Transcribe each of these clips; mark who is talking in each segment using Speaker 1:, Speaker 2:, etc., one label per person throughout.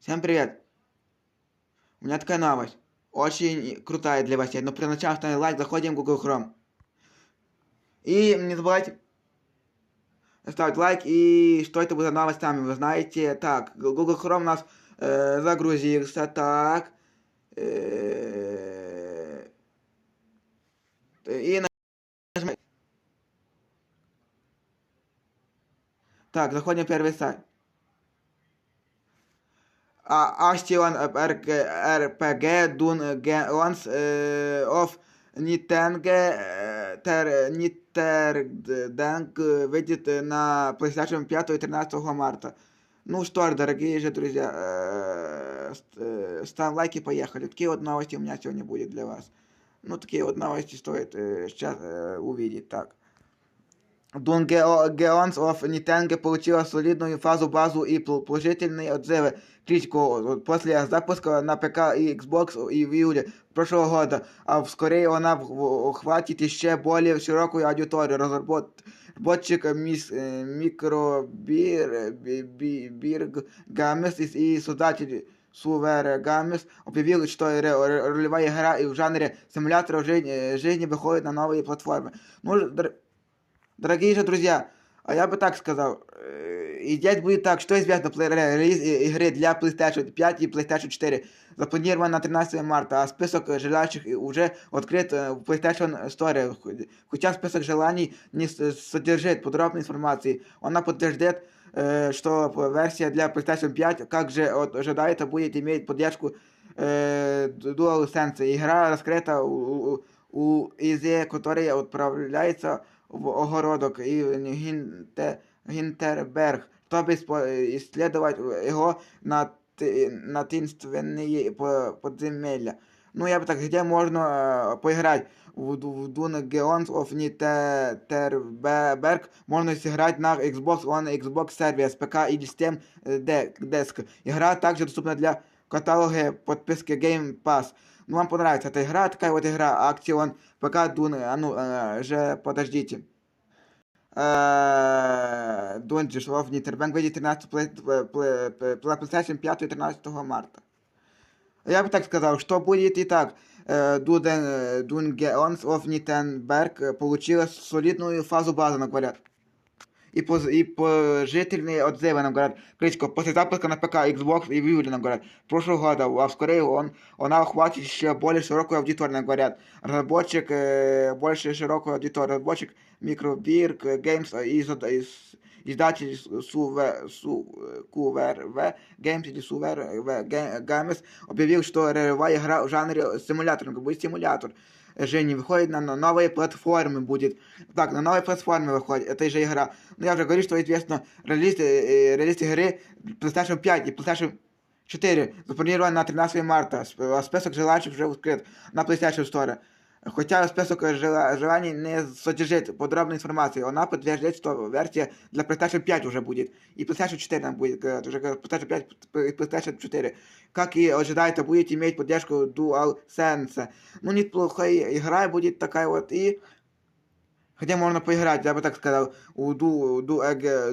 Speaker 1: Всем привет! У меня такая новость. Очень крутая для вас. Но при начале ставим лайк, заходим в Google Chrome. И не забывайте ставить лайк. И что это будет за новость сами, вы знаете. Так, Google Chrome у нас э, загрузился. Так. Э, и нажимаем. Так, заходим в первый сайт. А, Action RPG Dun Geons э, of Nintendo Ter Nintendo выйдет на PlayStation 5 и 13 марта. Ну что ж, дорогие же друзья, э, э, ставим лайки, поехали. Такие вот новости у меня сегодня будет для вас. Ну, такие вот новости стоит э, сейчас э, увидеть. Так. Dungeons of Nintendo получила солидную фазу базу и положительные отзывы критику после запуска на ПК и Xbox и в июле прошлого года, а вскоре она охватит еще более широкую аудиторию. Разработчик Микробирг Гамес и создатель Сувер Гамес объявил, что ролевая игра и в жанре симулятора жизни выходит на новые платформы. Ну, Дорогие же друзья, а я бы так сказал, идея будет так, что известно релиз игры для PlayStation 5 и PlayStation 4 запланирован на 13 марта, а список желающих уже открыт в PlayStation Store. Хотя список желаний не содержит подробной информации, она подтверждает, что версия для PlayStation 5, как же ожидается, будет иметь поддержку DualSense. Игра раскрыта у, у ИЗ, который отправляется в огородок і Гінте, Гінтерберг, щоб исследовать його на, на таинственные подземелья. Ну, я бы так, где можно э, поиграть? В, в Dungeons of Nitterberg можно сыграть на Xbox One, Xbox Series, ПК или Steam Desk. Игра также доступна для каталога подписки Game Pass. Ну, вам понравится эта игра, такая вот игра, Action, пока Дун, а ну, а, же, подождите. Дунджи, что в Ниттербанк выйдет 13 PlayStation 5 и 13 марта. Я бы так сказал, что будет и так. Dungeons of Nittenberg получила солидную фазу базы, говорят и, поз, и положительные отзывы нам говорят. Критику после запуска на ПК, Xbox и Wii нам говорят. Прошлого года, а вскоре он, она охватит еще более широкую аудиторию, нам говорят. Разработчик, э, больше широкую аудиторию. Разработчик Microbirk Games и, и издатель Сувер, Сувер В Games или Сувер В Games объявил, что ролевая игра в жанре симулятор, будет симулятор. Жени выходит на новые платформы будет. Так, на новые платформы выходит. Это же игра. Но я уже говорю, что известно релиз, э, релиз игры PlayStation 5 и PlayStation 4 запланирован на 13 марта. А список желающих уже открыт на PlayStation Store. Хотя список желаний не содержит подробной информации, она подтверждает, что версия для PlayStation 5 уже будет. И PlayStation 4 там будет, уже PlayStation 5 и PlayStation 4. Как и ожидается, будет иметь поддержку DualSense. Ну, неплохая игра будет такая вот и Хотя можно поиграть, я бы так сказал, у Ду, Ду,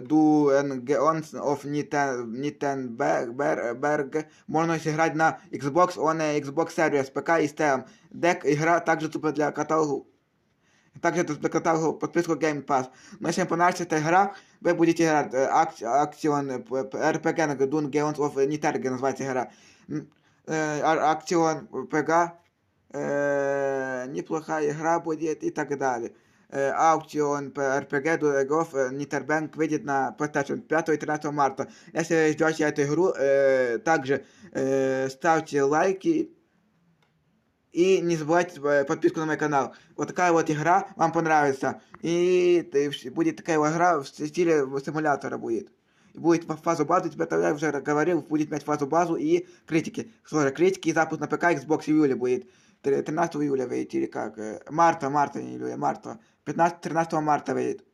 Speaker 1: Ду Engons of Nittenberg можно сыграть на Xbox One, Xbox Series, ПК и Steam. Дек игра также тупо для каталогу. Также для каталогу подписку Game Pass. Но если вам понравится эта игра, вы будете играть Action RPG Dune Games of Nitterberg называется игра. Action RPG неплохая игра будет и так далее. аукцион по РПГ Дуэгов Ниттербэнк выйдет на PlayStation 5 и 13 марта. Если ждете эту игру, э, также э, ставьте лайки и не забывайте подписку на мой канал. Вот такая вот игра вам понравится. И будет такая вот игра в стиле симулятора будет. Будет фазу базу, тебе тогда уже говорил, будет иметь фазу базу и критики. Сложно критики и запуск на ПК, Xbox в июле будет. 13 июля выйдет или как? Марта, марта, не июля, марта. 15-13 марта выйдет.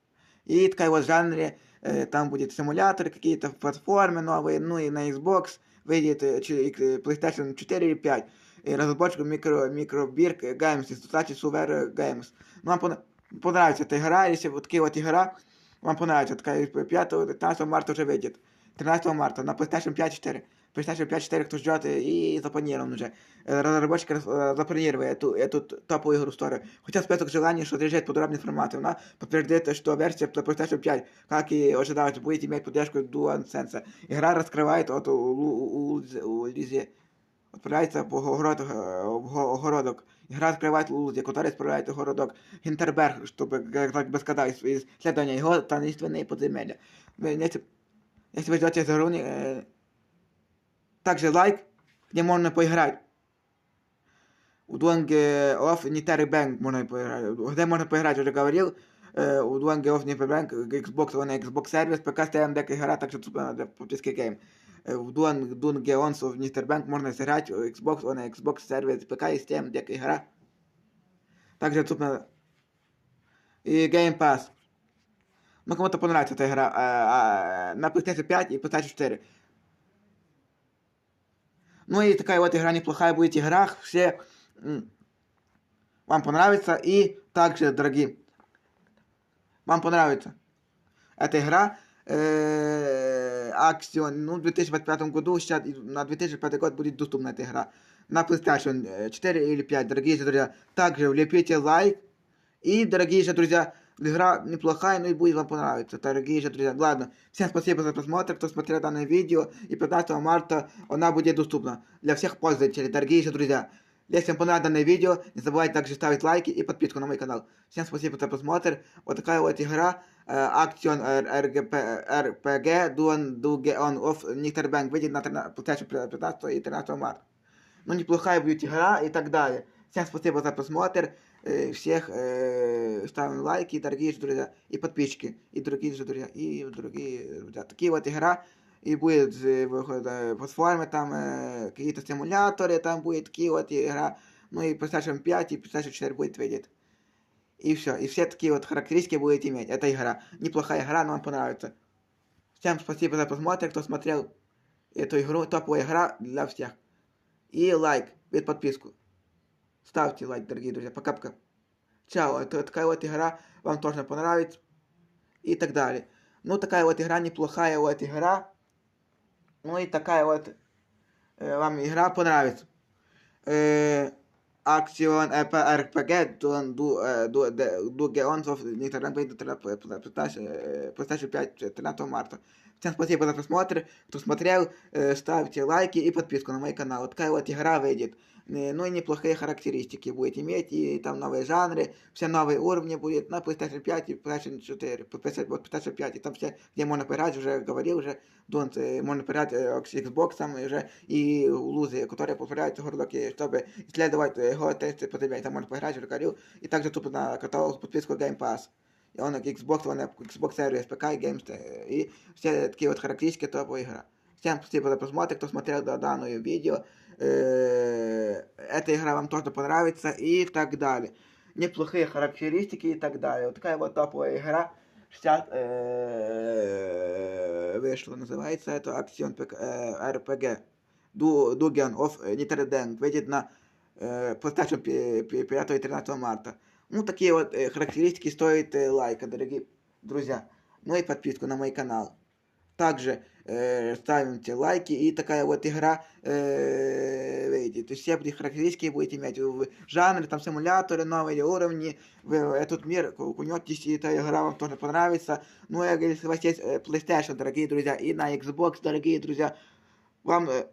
Speaker 1: И такая вот в жанре, э, там будет симуляторы какие-то, платформы новые, ну и на Xbox выйдет э, PlayStation 4 или 5. И разработчик микро, микробирк Games, кстати, Super Games. Ну, вам понравится эта игра, если вот такие вот игра, вам понравится, такая 5-15 марта уже выйдет. 13 марта на PlayStation 5 4. PlayStation 5 4 кто ждет и запланирован уже. Э, Разработчик раз- э, запланировал эту, эту т- топовую игру в историю. Хотя список желаний, что отрежет подробный формат. Она подтверждает, что версия для PlayStation 5, как и ожидалось, будет иметь поддержку DualSense. Игра раскрывает от у, у, у, у Лизе. Отправляется по огородах, э, в го- огородок. Игра открывает Лузи, который справляет городок Хинтерберг, чтобы, как так бы сказать, исследование его таинственные подземелья. Вы, Если, если вы ждете за игру, не, э, также лайк, где можно поиграть. У Дуанге Оф Нитары Бэнк можно поиграть. Где можно поиграть, уже говорил. Э, У Дуанге Оф Нитары Бэнк, Xbox One, Xbox сервис, ПК Steam Deck игра, также тут надо подписки гейм. Э, В Дуан Дунге Онс в Нитер Бэнк можно сыграть. у Xbox One, Xbox сервис, ПК и Steam Deck игра. Также тут надо. И Game Pass. Ну, кому-то понравится эта игра. а, а, на PlayStation 5 и PlayStation 4. Ну и такая вот игра неплохая будет игра. Все м, вам понравится. И также, дорогие, вам понравится эта игра. Э, Аксион, ну, в 2025 году, сейчас и на 2005 год будет доступна эта игра. На PlayStation э, 4 или 5, дорогие же друзья. Также влепите лайк. И, дорогие же друзья, игра неплохая, но и будет вам понравиться, дорогие же друзья. Ладно, всем спасибо за просмотр, кто смотрел данное видео. И 15 марта она будет доступна для всех пользователей, дорогие же друзья. Если вам понравилось данное видео, не забывайте также ставить лайки и подписку на мой канал. Всем спасибо за просмотр. Вот такая вот игра. Акцион РПГ Дуан Дугеон оф Никтербэнк выйдет на 13 PlayStation 15 и 13 марта. Ну, неплохая будет игра и так далее. Всем спасибо за просмотр. Э, Всех э, ставим лайки, дорогие же друзья, и подписчики, и дорогие же друзья, и дорогие друзья. Такие вот игра. И будет э, выходит, э, платформы, там э, какие-то симуляторы, там будет такие вот игра. Ну и PlayStation 5 и PlayStation 4 будет выйдет. И все. И все такие вот характеристики будет иметь. эта игра. Неплохая игра, но вам понравится. Всем спасибо за просмотр, кто смотрел эту игру. Топовая игра для всех. И лайк, и подписку. Ставьте лайк, дорогие друзья. Пока-пока. Чао. Это такая вот игра. Вам тоже понравится. И так далее. Ну, такая вот игра, неплохая вот игра. Ну и такая вот э, вам игра понравится. Э, Акцион РПГ Дугеонцов Никогда PlayStation 5 13 марта. Всем спасибо за просмотр. Кто смотрел, э, ставьте лайки и подписку на мой канал. Вот такая вот игра выйдет. Э, Ну и неплохие характеристики будет иметь. И там новые жанры, все новые уровни будет на PlayStation 5 и PlayStation 4. PlayStation, вот PlayStation 5. И там все, где можно поиграть, уже говорил уже. Донт, э, можно поиграть э, с Xbox там уже. И лузы, которые попадаются в городок, и чтобы исследовать э, его тесты подземелья. Там можно поиграть, уже говорил. И также тут на каталог подписку Game Pass. И он на Xbox, он на Xbox Series, ПК и Games. э, И все такие вот характеристики топовой игра. Всем спасибо за просмотр, кто смотрел до данное видео. Э, Эта игра вам тоже понравится и так далее. Неплохие характеристики и так далее. Вот такая вот топовая игра. 60 э, вышло, называется это Акцион РПГ. Дуген оф Нитерден. Выйдет на э, PlayStation 5 и 13 марта. Ну, такие вот э, характеристики стоят э, лайка, дорогие друзья. Ну и подписку на мой канал. Также э, ставите лайки, и такая вот игра э, выйдет. И все эти характеристики будете иметь в жанре, там симуляторы, новые уровни, в этот мир кунетесь, и эта игра вам тоже понравится. Ну, и если у вас есть э, PlayStation, дорогие друзья, и на Xbox, дорогие друзья, вам э,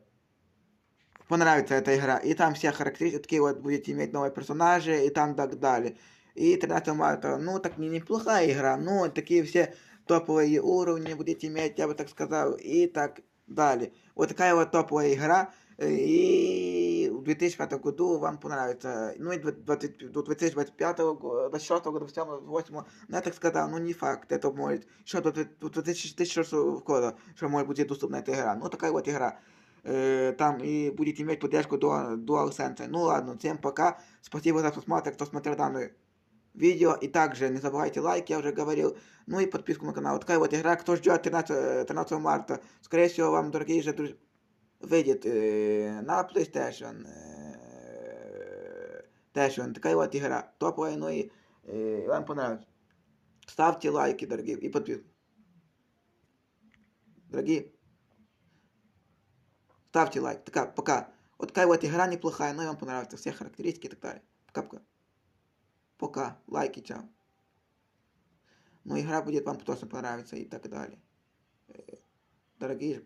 Speaker 1: понравится эта игра. И там все характеристики такие вот будете иметь новые персонажи и там так далее. И 13 марта, ну так не неплохая игра, но такие все топовые уровни будете иметь, я бы так сказал, и так далее. Вот такая вот топовая игра. э, И в 2005 году вам понравится. Ну и 20, до 2025 года, 26 года, 28 ну я так сказал, ну не факт, это может, еще до 2006 года, что может быть доступна эта игра. Ну такая вот игра. Э, Там и будете иметь поддержку Dual- DualSense. Ну ладно, всем пока. Спасибо за просмотр, кто смотрел данное видео. И также не забывайте лайк, я уже говорил. Ну и подписку на канал. Вот такая вот игра. Кто ждет 13, 13 марта, скорее всего, вам, дорогие же друзья, выйдет э, на PlayStation. Э, PlayStation. Такая вот игра. Топовая, ну и э, вам понравится. Ставьте лайки, дорогие, и подписку. Дорогие, Ставьте лайк. Така, пока. Вот такая вот игра неплохая, но вам понравится. Все характеристики и так далее. Пока-пока. Пока. Лайки, чао. Ну, игра будет вам точно понравиться и так далее. Э, Дорогие